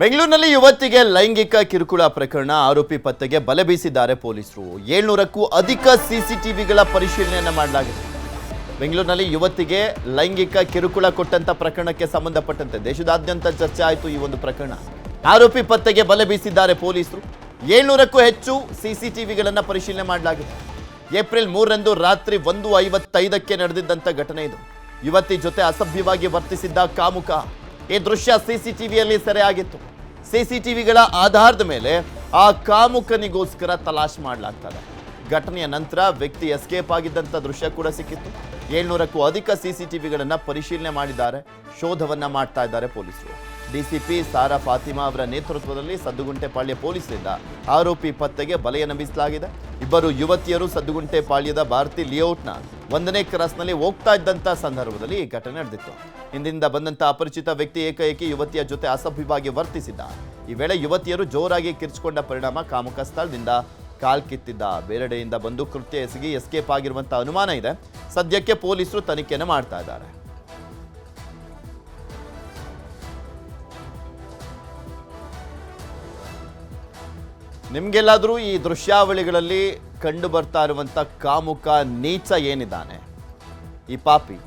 ಬೆಂಗಳೂರಿನಲ್ಲಿ ಯುವತಿಗೆ ಲೈಂಗಿಕ ಕಿರುಕುಳ ಪ್ರಕರಣ, ಆರೋಪಿ ಪತ್ತೆಗೆ ಬಲೆ ಬೀಸಿದ್ದಾರೆ ಪೊಲೀಸರು. ಏಳ್ನೂರಕ್ಕೂ ಅಧಿಕ ಸಿಸಿಟಿವಿಗಳ ಪರಿಶೀಲನೆಯನ್ನು ಮಾಡಲಾಗಿದೆ. ಬೆಂಗಳೂರಿನಲ್ಲಿ ಯುವತಿಗೆ ಲೈಂಗಿಕ ಕಿರುಕುಳ ಕೊಟ್ಟಂತ ಪ್ರಕರಣಕ್ಕೆ ಸಂಬಂಧಪಟ್ಟಂತೆ ದೇಶದಾದ್ಯಂತ ಚರ್ಚೆ ಆಯಿತು ಈ ಒಂದು ಪ್ರಕರಣ. ಆರೋಪಿ ಪತ್ತೆಗೆ ಬಲೆ ಬೀಸಿದ್ದಾರೆ ಪೊಲೀಸರು. ಏಳ್ನೂರಕ್ಕೂ ಹೆಚ್ಚು ಸಿಸಿಟಿವಿಗಳನ್ನು ಪರಿಶೀಲನೆ ಮಾಡಲಾಗಿದೆ. ಏಪ್ರಿಲ್ ಮೂರರಂದು ರಾತ್ರಿ ಒಂದು ಐವತ್ತೈದಕ್ಕೆ ನಡೆದಿದ್ದಂಥ ಘಟನೆ ಇದು. ಯುವತಿ ಜೊತೆ ಅಸಭ್ಯವಾಗಿ ವರ್ತಿಸಿದ್ದ ಕಾಮುಕ. ಈ ದೃಶ್ಯ ಸಿ ಸಿ ಟಿ ವಿಯಲ್ಲಿ ಸೆರೆಯಾಗಿತ್ತು. ವಿಗಳ ಆಧಾರದ ಮೇಲೆ ಆ ಕಾಮುಕನಿಗೋಸ್ಕರ ತಲಾಶ್ ಮಾಡಲಾಗ್ತದೆ. ಘಟನೆಯ ನಂತರ ವ್ಯಕ್ತಿ ಎಸ್ಕೇಪ್ ಆಗಿದ್ದಂಥ ದೃಶ್ಯ ಕೂಡ ಸಿಕ್ಕಿತ್ತು. ಏಳ್ನೂರಕ್ಕೂ ಅಧಿಕ ಸಿ ಸಿ ಟಿ ವಿಗಳನ್ನು ಪರಿಶೀಲನೆ ಮಾಡಿದ್ದಾರೆ, ಶೋಧವನ್ನು ಮಾಡ್ತಾ ಇದ್ದಾರೆ ಪೊಲೀಸರು. ಡಿಸಿಪಿ ಸಾರಾ ಫಾತಿಮಾ ಅವರ ನೇತೃತ್ವದಲ್ಲಿ ಸದ್ದುಗುಂಟೆಪಾಳ್ಯ ಪೊಲೀಸರಿಂದ ಆರೋಪಿ ಪತ್ತೆಗೆ ಬಲೆಯ ನಂಬಿಸಲಾಗಿದೆ. ಇಬ್ಬರು ಯುವತಿಯರು ಸದ್ದುಗುಂಟೆಪಾಳ್ಯದ ಭಾರತಿ ಲೇಔಟ್ನ ಒಂದನೇ ಕ್ರಾಸ್ನಲ್ಲಿ ಹೋಗ್ತಾ ಇದ್ದಂಥ ಸಂದರ್ಭದಲ್ಲಿ ಈ ಘಟನೆ ನಡೆದಿತ್ತು. ಹಿಂದಿನಿಂದ ಬಂದಂಥ ಅಪರಿಚಿತ ವ್ಯಕ್ತಿ ಏಕಾಏಕಿ ಯುವತಿಯ ಜೊತೆ ಅಸಭ್ಯವಾಗಿ ವರ್ತಿಸಿದ್ದ ಈ ವೇಳೆ ಯುವತಿಯರು ಜೋರಾಗಿ ಕಿರ್ಚಿಕೊಂಡ ಪರಿಣಾಮ ಕಾಮುಕ ಸ್ಥಳದಿಂದ ಕಾಲ್ ಕಿತ್ತಿದ್ದ. ಬೇರೆಡೆಯಿಂದ ಬಂದು ಕೃತ್ಯ ಎಸಗಿ ಎಸ್ಕೇಪ್ ಆಗಿರುವಂಥ ಅನುಮಾನ ಇದೆ. ಸದ್ಯಕ್ಕೆ ಪೊಲೀಸರು ತನಿಖೆಯನ್ನು ಮಾಡ್ತಾ ಇದ್ದಾರೆ. ನಿಮ್ಗೆಲ್ಲಾದರೂ ಈ ದೃಶ್ಯಾವಳಿಗಳಲ್ಲಿ ಕಂಡು ಬರ್ತಾ ಇರುವಂಥ ಕಾಮುಕ ನೀಚ ಏನಿದ್ದಾನೆ? ಈ ಪಾಪಿ.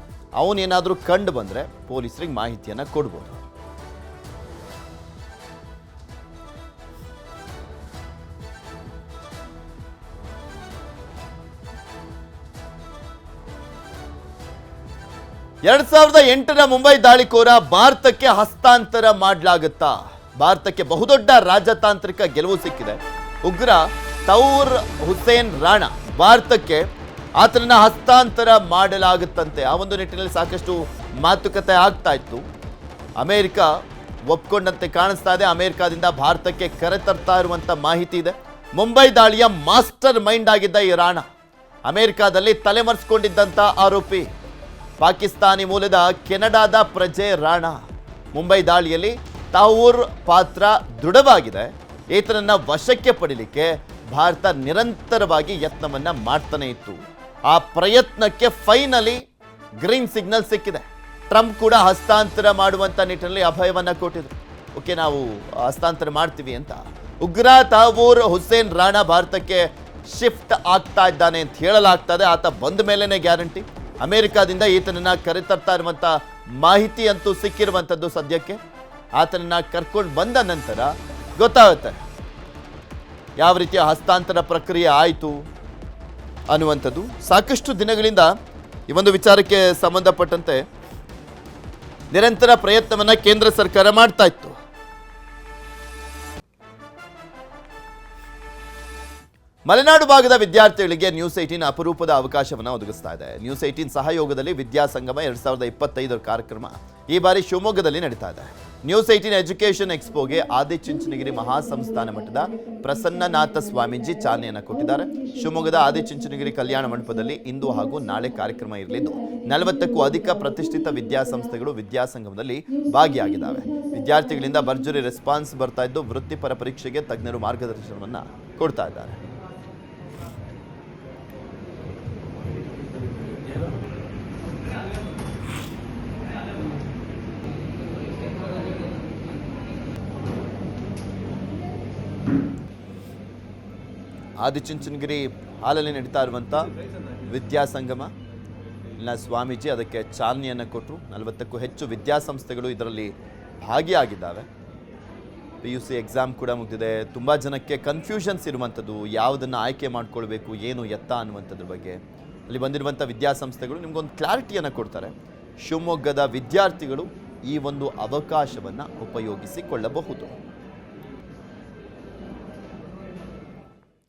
ಅವನೇನಾದ್ರೂ ಕಂಡು ಬಂದರೆ ಪೊಲೀಸರಿಗೆ ಮಾಹಿತಿಯನ್ನು ಕೊಡ್ಬೋದು. ಎರಡ್ ಸಾವಿರದ ಎಂಟರ ಮುಂಬೈ ದಾಳಿಕೋರ ಭಾರತಕ್ಕೆ ಹಸ್ತಾಂತರ ಮಾಡಲಾಗುತ್ತಾ? ಭಾರತಕ್ಕೆ ಬಹುದೊಡ್ಡ ರಾಜತಾಂತ್ರಿಕ ಗೆಲುವು ಸಿಕ್ಕಿದೆ. ಉಗ್ರ ತೌರ್ ಹುಸೇನ್ ರಾಣಾ ಭಾರತಕ್ಕೆ ಆತನನ್ನ ಹಸ್ತಾಂತರ ಮಾಡಲಾಗುತ್ತಂತೆ. ಆ ಒಂದು ನಿಟ್ಟಿನಲ್ಲಿ ಸಾಕಷ್ಟು ಮಾತುಕತೆ ಆಗ್ತಾ ಇತ್ತು. ಅಮೇರಿಕ ಒಪ್ಕೊಂಡಂತೆ ಕಾಣಿಸ್ತಾ ಇದೆ. ಅಮೆರಿಕಾದಿಂದ ಭಾರತಕ್ಕೆ ಕರೆತರ್ತಾ ಇರುವಂತ ಮಾಹಿತಿ ಇದೆ. ಮುಂಬೈ ದಾಳಿಯ ಮಾಸ್ಟರ್ ಮೈಂಡ್ ಆಗಿದ್ದ ಈ ರಾಣಾ ಅಮೆರಿಕಾದಲ್ಲಿ ತಲೆಮರೆಸ್ಕೊಂಡಿದ್ದಂಥ ಆರೋಪಿ, ಪಾಕಿಸ್ತಾನಿ ಮೂಲದ ಕೆನಡಾದ ಪ್ರಜೆ ರಾಣಾ. ಮುಂಬೈ ದಾಳಿಯಲ್ಲಿ ತಾವೂರ್ ಪಾತ್ರ ದೃಢವಾಗಿದೆ. ಈತನನ್ನ ವಶಕ್ಕೆ ಪಡಿಲಿಕ್ಕೆ ಭಾರತ ನಿರಂತರವಾಗಿ ಯತ್ನವನ್ನ ಮಾಡ್ತಾನೆ ಇತ್ತು. ಆ ಪ್ರಯತ್ನಕ್ಕೆ ಫೈನಲಿ ಗ್ರೀನ್ ಸಿಗ್ನಲ್ ಸಿಕ್ಕಿದೆ. ಟ್ರಂಪ್ ಕೂಡ ಹಸ್ತಾಂತರ ಮಾಡುವಂತ ನಿಟ್ಟಿನಲ್ಲಿ ಅಭಯವನ್ನ ಕೊಟ್ಟಿದ್ರು. ಓಕೆ ನಾವು ಹಸ್ತಾಂತರ ಮಾಡ್ತೀವಿ ಅಂತ. ಉಗ್ರ ತಾವೂರ್ ಹುಸೇನ್ ರಾಣಾ ಭಾರತಕ್ಕೆ ಶಿಫ್ಟ್ ಆಗ್ತಾ ಇದ್ದಾನೆ ಅಂತ ಹೇಳಲಾಗ್ತದೆ. ಆತ ಬಂದ ಮೇಲೇ ಗ್ಯಾರಂಟಿ ಅಮೆರಿಕಾದಿಂದ ಈತನನ್ನ ಕರೆತರ್ತಾ ಇರುವಂಥ ಮಾಹಿತಿ ಅಂತೂ ಸಿಕ್ಕಿರುವಂಥದ್ದು ಸದ್ಯಕ್ಕೆ. ಆತನನ್ನ ಕರ್ಕೊಂಡು ಬಂದ ನಂತರ ಗೊತ್ತಾಗುತ್ತೆ. ಯಾವ ರೀತಿಯ ಹಸ್ತಾಂತರ ಪ್ರಕ್ರಿಯೆ ಆಯಿತು? ಅನ್ನುವಂಥದ್ದು. ಸಾಕಷ್ಟು ದಿನಗಳಿಂದ ಈ ಒಂದು ವಿಚಾರಕ್ಕೆ ಸಂಬಂಧಪಟ್ಟಂತೆ ನಿರಂತರ ಪ್ರಯತ್ನವನ್ನ ಕೇಂದ್ರ ಸರ್ಕಾರ ಮಾಡ್ತಾ ಇತ್ತು. ಮಲೆನಾಡು ಭಾಗದ ವಿದ್ಯಾರ್ಥಿಗಳಿಗೆ ನ್ಯೂಸ್ ಏಟೀನ್ ಅಪರೂಪದ ಅವಕಾಶವನ್ನು ಒದಗಿಸ್ತಾ ಇದೆ. ನ್ಯೂಸ್ ಏಟೀನ್ ಸಹಯೋಗದಲ್ಲಿ ವಿದ್ಯಾಸಂಗಮ ಎರಡ್ ಸಾವಿರದ ಇಪ್ಪತ್ತೈದರ ಕಾರ್ಯಕ್ರಮ ಈ ಬಾರಿ ಶಿವಮೊಗ್ಗದಲ್ಲಿ ನಡೀತಾ ಇದೆ. ನ್ಯೂಸ್ ಏಟೀನ್ ಎಜುಕೇಷನ್ ಎಕ್ಸ್ಪೋಗೆ ಆದಿಚುಂಚನಗಿರಿ ಮಹಾಸಂಸ್ಥಾನ ಮಠದ ಪ್ರಸನ್ನನಾಥ ಸ್ವಾಮೀಜಿ ಚಾಲನೆಯನ್ನು ಕೊಟ್ಟಿದ್ದಾರೆ. ಶಿವಮೊಗ್ಗದ ಆದಿಚುಂಚನಗಿರಿ ಕಲ್ಯಾಣ ಮಂಟಪದಲ್ಲಿ ಇಂದು ಹಾಗೂ ನಾಳೆ ಕಾರ್ಯಕ್ರಮ ಇರಲಿದ್ದು, ನಲವತ್ತಕ್ಕೂ ಅಧಿಕ ಪ್ರತಿಷ್ಠಿತ ವಿದ್ಯಾಸಂಸ್ಥೆಗಳು ವಿದ್ಯಾಸಂಗಮದಲ್ಲಿ ಭಾಗಿಯಾಗಿದ್ದಾವೆ. ವಿದ್ಯಾರ್ಥಿಗಳಿಂದ ಭರ್ಜರಿ ರೆಸ್ಪಾನ್ಸ್ ಬರ್ತಾ ಇದ್ದು, ವೃತ್ತಿಪರ ಪರೀಕ್ಷೆಗೆ ತಜ್ಞರು ಮಾರ್ಗದರ್ಶನವನ್ನು ಕೊಡ್ತಾ ಇದ್ದಾರೆ. ಆದಿಚುಂಚನಗಿರಿ ಹಾಲಲ್ಲಿ ನಡೀತಾ ಇರುವಂಥ ವಿದ್ಯಾಸಂಗಮ. ಇಲ್ಲ ಸ್ವಾಮೀಜಿ ಅದಕ್ಕೆ ಚಾಲನೆಯನ್ನು ಕೊಟ್ಟರು ನಲವತ್ತಕ್ಕೂ ಹೆಚ್ಚು ವಿದ್ಯಾಸಂಸ್ಥೆಗಳು ಇದರಲ್ಲಿ ಭಾಗಿಯಾಗಿದ್ದಾವೆ. ಪಿ ಯು ಸಿ ಎಕ್ಸಾಮ್ ಕೂಡ ಮುಗಿದಿದೆ. ತುಂಬ ಜನಕ್ಕೆ ಕನ್ಫ್ಯೂಷನ್ಸ್ ಇರುವಂಥದ್ದು ಯಾವುದನ್ನು ಆಯ್ಕೆ ಮಾಡ್ಕೊಳ್ಬೇಕು, ಏನು ಎತ್ತ ಅನ್ನುವಂಥದ್ರ ಬಗ್ಗೆ. ಅಲ್ಲಿ ಬಂದಿರುವಂಥ ವಿದ್ಯಾಸಂಸ್ಥೆಗಳು ನಿಮಗೊಂದು ಕ್ಲಾರಿಟಿಯನ್ನು ಕೊಡ್ತಾರೆ. ಶಿವಮೊಗ್ಗದ ವಿದ್ಯಾರ್ಥಿಗಳು ಈ ಒಂದು ಅವಕಾಶವನ್ನು ಉಪಯೋಗಿಸಿಕೊಳ್ಳಬಹುದು.